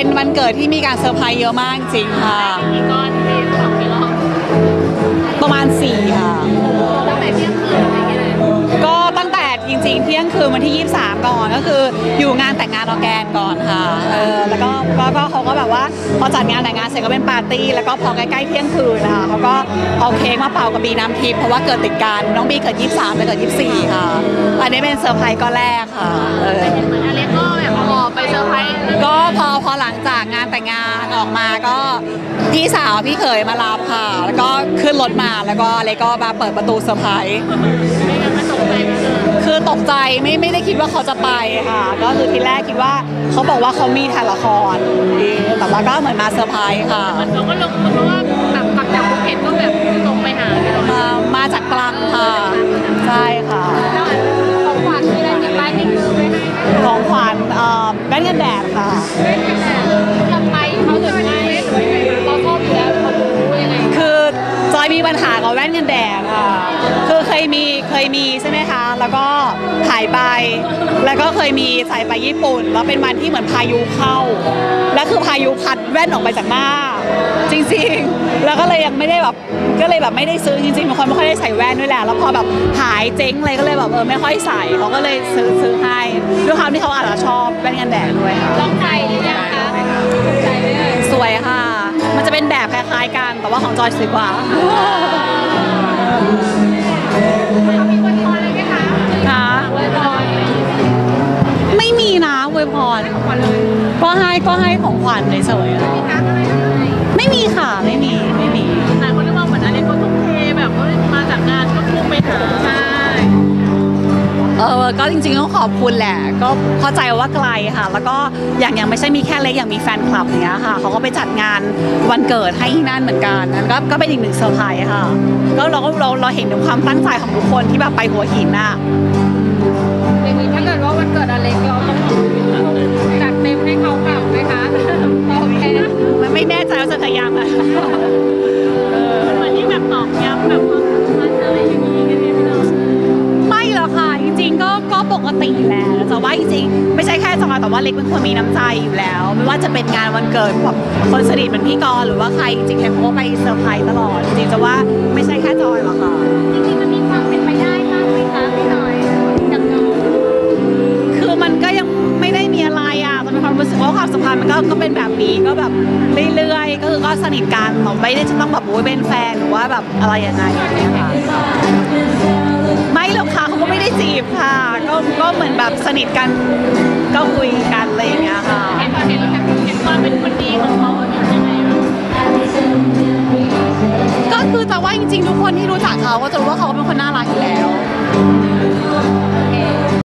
เป็นวันเกิดที่มีการเซอร์ไพรส์เยอะมากจริงค่ะ กี่ก้อนที่สองกี่รอบประมาณ4ค่ะ ตั้งแต่เที่ยงคืนอะไรอย่างเงี้ยเลยก็ตั้งแต่จริงๆ เที่ยงคืนวันที่ 23 ก่อนก็คืออยู่งานแต่งงานออร์แกนก่อนค่ะเออแล้วก็ก็ก็เขาก็แบบว่าพอจัดงานแต่งงานเสร็จก็เป็นปาร์ตี้แล้วก็พอใกล้ๆเที่ยงคืนนะคะเขาก็เอาเค้กมาเป่ากับบีน้ำทิพย์เพราะว่าเกิดติดกันน้องบีเกิด 23ไปเกิด 24 ค่ะ อันนี้เป็นเซอร์ไพรส์ก้อนแรกค่ะเออเหมือนอเล็กก็แบบ ออกไปเซอร์ไพรส์ก็พอพอหลังจากงานแต่งงานออกมาก็พี่สาวพี่เขยมารับค่ะ แล้วก็ขึ้นรถมาแล้วก็เลยก็มาเปิดประตูเซอร์ไพรส์ไม่งั้นมันตกใจมากเลยคือตกใจไม่ไม่ได้คิดว่าเขาจะไปค่ะ ก็คือทีแรกคิดว่าเขาบอกว่าเขามีถ่ายละครแต่ว่าก็เหมือนมาเซอร์ไพรส์ค่ะ มันเขาก็ลงเพราะว่าแบบกลับจากภูเก็ตก็แบบตรงไปหาเลย แว่นกันแดดค่ะ ทำไป อยมีปัญหากับแว่นกันแดดค่ะคือเคยมีเคยมีใช่ไหมคะ แล้วก็หายไป แล้วก็เคยมีใส่ไปญี่ปุ่น แล้วเป็นวันที่เหมือนพายุเข้า แล้วคือพายุพัดแว่นออกไปจากหน้า จริงๆ แล้วก็เลยยังไม่ได้แบบก็เลยแบบไม่ได้ซื้อจริงๆเป็นคนไม่ค่อยได้ใส่แว่นด้วยแหละ แล้วพอแบบหายเจ๊งเลยก็เลยแบบเออไม่ค่อยใส่เขาก็เลยซื้อซื้อให้ด้วยความที่เขาอาจจะชอบแว่นกันแดดด้วยค่ะลองใจหรือยังคะใจไหมเอ่ายๆกัน แต่ว่าของจอยสวยกว่าเขามีวันพรอะไรไหมคะค่ะวันพรไม่มีนะอวยพรขวัญเลยก็ให้ก็ให้ของขวัญเฉยๆอะมีการอะไรเลยไม่มีค่ะ ไม่มี ไม่มี ก็จริงๆต้องขอบคุณแหละ ก็เข้าใจว่าไกลค่ะ แล้วก็อย่างอย่างไม่ใช่มีแค่เล็กอย่างมีแฟนคลับอย่างเงี้ยค่ะเขาก็ไปจัดงานวันเกิดให้ที่นั่นเหมือนกันนั่นก็ก็เป็นอีกหนึ่งเซอร์ไพรส์ค่ะก็เราก็เราเราเห็นถึงความตั้งใจของทุกคนที่แบบไปหัวหินน่ะอย่างนี้ถ้าเกิด ก็ก็ปกติแหละแต่ว่าจริงๆไม่ใช่แค่จอยแต่ว่าเล็กเป็นคนมีน้ำใจอยู่แล้ว ไม่ว่าจะเป็นงานวันเกิดแบบคนสนิทเหมือนพี่กรณ์หรือว่าใครจริงๆเขาก็ไปเซอร์ไพรส์ตลอดจริงๆจะว่าไม่ใช่แค่จอยหรอกค่ะ จริงๆมันมีความเป็นไปได้มากไหมคะพี่หน่อยจากน้องคือมันก็ยังไม่ได้มีอะไรอะแต่มีความรู้สึกว่าความสัมพันธ์มันก็ก็เป็นแบบนี้ก็แบบเรื่อยๆ ก็คือก็สนิทกันแต่ไม่ได้จะต้องแบบโอ้ยเป็นแฟนหรือว่าแบบอะไรยังไงอย่างเงี้ยค่ะไม่หรอกค่ะเขาก็ ไม่ได้จีบค่ะ ก็ก็เหมือนแบบสนิทกันก็คุยกันอะไรอย่างเงี้ยค่ะ เห็นเห็นแล้วเห็นความเป็นคนดีของเขาอย่างไงบ้างก็คือแต่ว่าจริงๆ ทุกคนที่รู้จักเขาก็จะรู้ว่าเขาเป็นคนน่ารักอยู่แล้ว